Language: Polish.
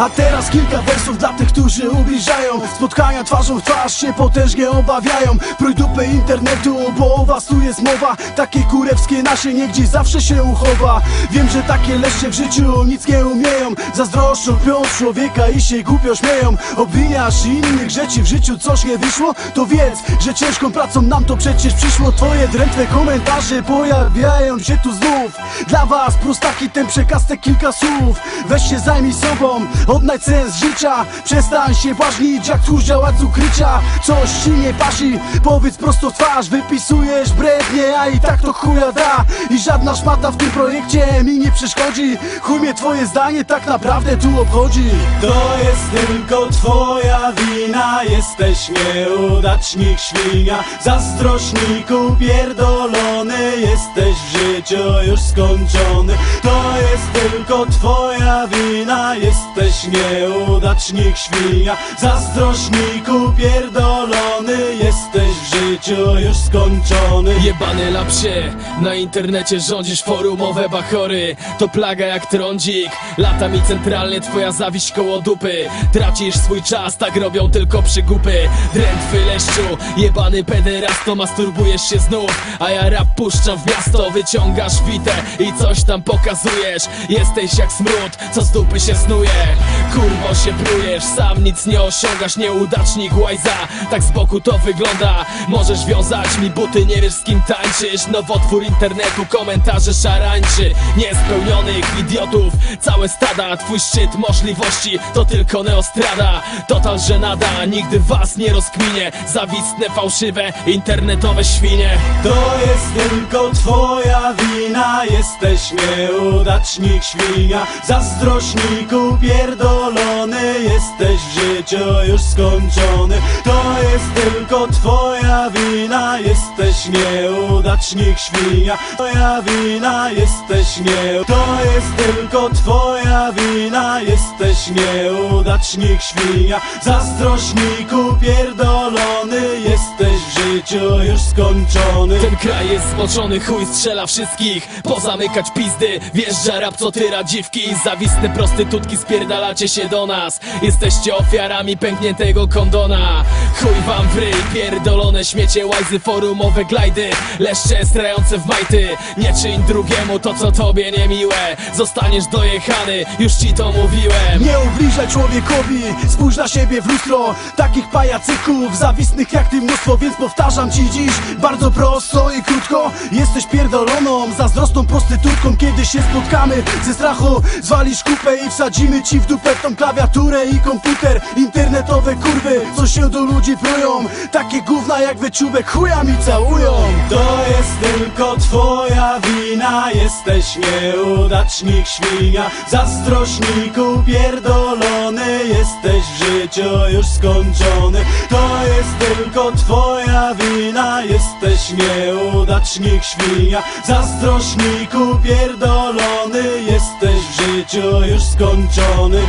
A teraz kilka wersów dla tych, którzy ubliżają. Spotkania twarzą w twarz się potężnie obawiają. Prój internetu, bo o was tu jest mowa. Takie kurewskie nasienie gdzieś zawsze się uchowa. Wiem, że takie leszcze w życiu nic nie umieją. Zazdroszczą, kpią z człowieka i się głupio śmieją. Obwiniasz innych rzeczy w życiu coś nie wyszło? To wiedz, że ciężką pracą nam to przecież przyszło. Twoje drętwe komentarze pojawiają się tu znów. Dla was prostaki ten przekaz te kilka słów. Weź się zajmij sobą, odnajdź sens życia Przestań się błaźnić jak tchórz działać z ukrycia Coś ci nie pasi, powiedz prosto twarz Wypisujesz brednie, a i tak to chuja da. I żadna szmata w tym projekcie mi nie przeszkodzi. Chuj mnie twoje zdanie tak naprawdę tu obchodzi. To jest tylko twoja wina Jesteś nieudacznik świnia. Zazdrośniku pierdolony Jesteś w życiu już skończony. To jest tylko twoja wina Jesteś nieudacznik świnia Zazdrośniku już skończony. Jebany lapsie, na internecie rządzisz forumowe bachory. To plaga jak trądzik, lata mi centralnie twoja zawiść koło dupy. Tracisz swój czas, tak robią tylko przygupy. Drętwy leszczu, jebany pederasto Masturbujesz się znów, a ja rap puszczam w miasto Wyciągasz witę i coś tam pokazujesz. Jesteś jak smród, co z dupy się snuje. Kurwo się plujesz, sam nic nie osiągasz Nieudacznik łajza, tak z boku to wygląda Możesz wiązać mi buty, nie wiesz z kim tańczysz. Nowotwór internetu, komentarze szarańczy. Niespełnionych idiotów, całe stada Twój szczyt możliwości to tylko neostrada. Total żenada, nigdy was nie rozkminie. Zawistne, fałszywe, internetowe świnie. To jest tylko twoja wina Jesteś nieudacznik świnia Zazdrośniku pierdolony Jesteś w życiu już skończony To jest tylko twoja wina. Jesteś nieudacznik świnia Twoja wina. Jesteś nie To jest tylko twoja wina. Jesteś nieudacznik świnia Zazdrośniku pierdolony Jesteś życiu już skończony. Ten kraj jest zmoczony, chuj strzela wszystkich. Pozamykać pizdy, wjeżdża rap co tyra dziwki Zawistne prostytutki spierdalacie się do nas. Jesteście ofiarami pękniętego kondona. Chuj wam w ryj, pierdolone śmiecie łajzy Forumowe glajdy, leszcze strające w majty. Nie czyń drugiemu to co tobie niemiłe. Zostaniesz dojechany, już ci to mówiłem. Nie ubliżaj człowiekowi, spójrz na siebie w lustro. Takich pajacyków, zawistnych jak ty mnóstwo Więc powtarzam ci dziś bardzo prosto i krótko. Jesteś pierdoloną, zazdrosną prostytutką. Kiedy się spotkamy ze strachu Zwalisz kupę i wsadzimy ci w dupę tą klawiaturę i komputer. Internetowe kurwy, co się do ludzi prują Takie gówna jak wyczubek chujami całują. To jest tylko twoja wina. Jesteś nieudacznik świnia. Zazdrośniku pierdolony Jesteś w życiu już skończony. To jest tylko twoja wina. Jesteś nieudacznik świnia. Zazdrośniku pierdolony. Jesteś w życiu już skończony